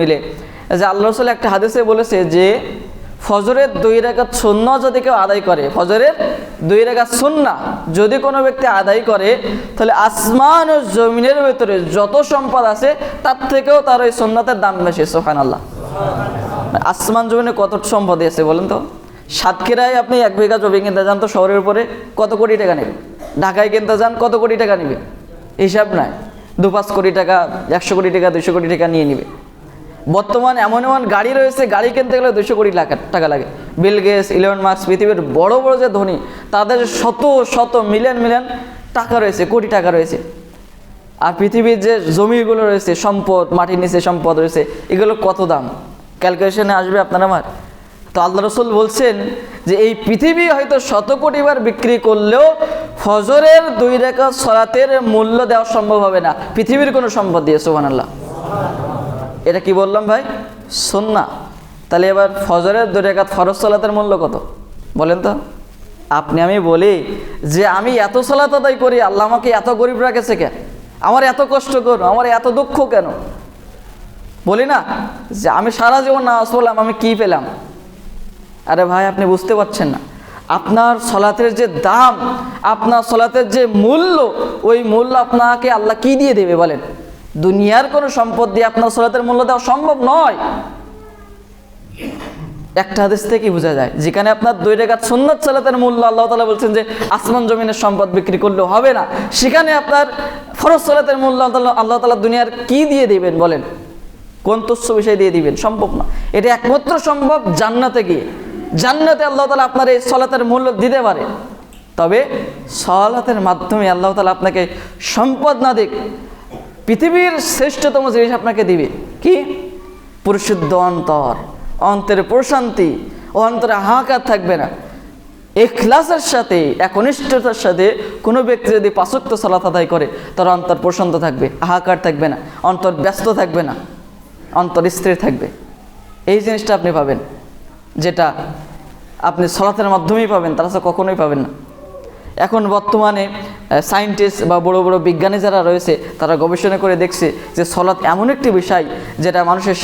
মিলে। যে আল্লাহ রসুল একটা হাদিসে বলেছে যে, ফজরের দুই রেখাত শূন্য যদি কেউ আদায় করে, ফজরের দুই রেখাত শূন্য যদি কোনো ব্যক্তি আদায় করে, তাহলে আসমান ও জমিনের ভেতরে যত সম্পদ আছে, তার থেকেও তার ওই সুন্নাতের দাম বেশি সোহান আল্লাহ আসমান জমিনে কত সম্পদ আছে বলেন তো? সাতক্ষীরায় আপনি এক বিঘা জমি কিনতে যান তো শহরের উপরে, কত কোটি টাকা নেবে? ঢাকায় কিনতে যান, কত কোটি টাকা নেবে? হিসাব নাই। দু পাঁচ কোটি টাকা, একশো কোটি টাকা দুশো কোটি টাকা নিয়ে নিবে। বর্তমানে এমন এমন গাড়ি রয়েছে, গাড়ি কিনতে গেলে দুশো কোটি টাকা লাগে। বিল গেস ইলেভেন মার্কস পৃথিবীর বড় বড় যে ধনী, তাদের শত শত মিলিয়ন মিলিয়ন টাকা রয়েছে, কোটি টাকা রয়েছে। আর পৃথিবীর যে জমিগুলো রয়েছে, সম্পদ, মাটির নিচে সম্পদ রয়েছে, এগুলো কত দাম? ক্যালকুলেশনে আসবে আপনার আমার। তো আল্লাহ রসুল বলছেন যে, এই পৃথিবী হয়তো শত কোটি বার বিক্রি করলেও ফজরের দুই রেখা সরাতের মূল্য দেওয়া সম্ভব হবে না। পৃথিবীর কোনো সম্পদ দিয়ে সোহান আল্লাহ এটা কি বললাম ভাই? সন্না। তাহলে এবার ফজরের দুই রেখাত ফরজ সলাতের মূল্য কত? বলেন তো। আপনি আমি বলি যে আমি এত সলাত আদায় করি, আল্লাহ আমাকে এত গরিব রাখেছে কেন? আমার এত কষ্ট কেন? আমার এত দুঃখ কেন? বলি না যে আমি সারা জীবন নামাজ পড়লাম, আমি কি পেলাম? আরে ভাই, আপনি বুঝতে পারছেন না। আপনার সলাতের যে দাম, আপনার সলাতের যে মূল্য, ওই মূল্য আপনাকে আল্লাহ কি দিয়ে দেবে বলেন? দুনিয়ার কোনো সম্পদ দিয়ে আপনার সলাতের মূল্য দেওয়া সম্ভব নয়। একটা হাদিস থেকে বোঝা যায়, যেখানে আপনার দুই রেখাত সুন্নত সালাতের মূল্য আল্লাহ তালা বলছেন যে, আসমান জমিনের সম্পদ বিক্রি করলেও হবে না। সেখানে আপনার ফরজ সালাতের মূল্য আল্লাহ তালা দুনিয়ার কি দিয়ে দিবেন বলেন? কোন তুচ্ছ বিষয় দিয়ে দিবেন? সম্ভব না। এটা একমাত্র সম্ভব জান্নাতে গিয়ে। জান্নাতে আল্লাহ তালা আপনার এই সলাতের মূল্য দিতে পারে। তবে সলাতের মাধ্যমে আল্লাহ তালা আপনাকে সম্পদ না দিক পৃথিবীর শ্রেষ্ঠতম জিনিস আপনাকে দিবে। কি? পরিশুদ্ধ অন্তর। অন্তরে প্রশান্তি অন্তরে হাহাকার থাকবে না। এখলাসের সাথে, একনিষ্ঠতার সাথে কোনো ব্যক্তি যদি পাঁচক্ত সলাত আদায় করে, তার অন্তর প্রশান্ত থাকবে, হাহাকার থাকবে না, অন্তর ব্যস্ত থাকবে না, অন্তর স্থির থাকবে। এই জিনিসটা আপনি পাবেন, যেটা আপনি সলাতের মাধ্যমেই পাবেন তারা কখনোই পাবেন না। এখন বর্তমানে সায়েন্টিস্ট বা বড় বড় বিজ্ঞানী যারা রয়েছে, তারা গবেষণা করে দেখছে যে সলাৎ এমন একটি বিষয় যেটা মানুষের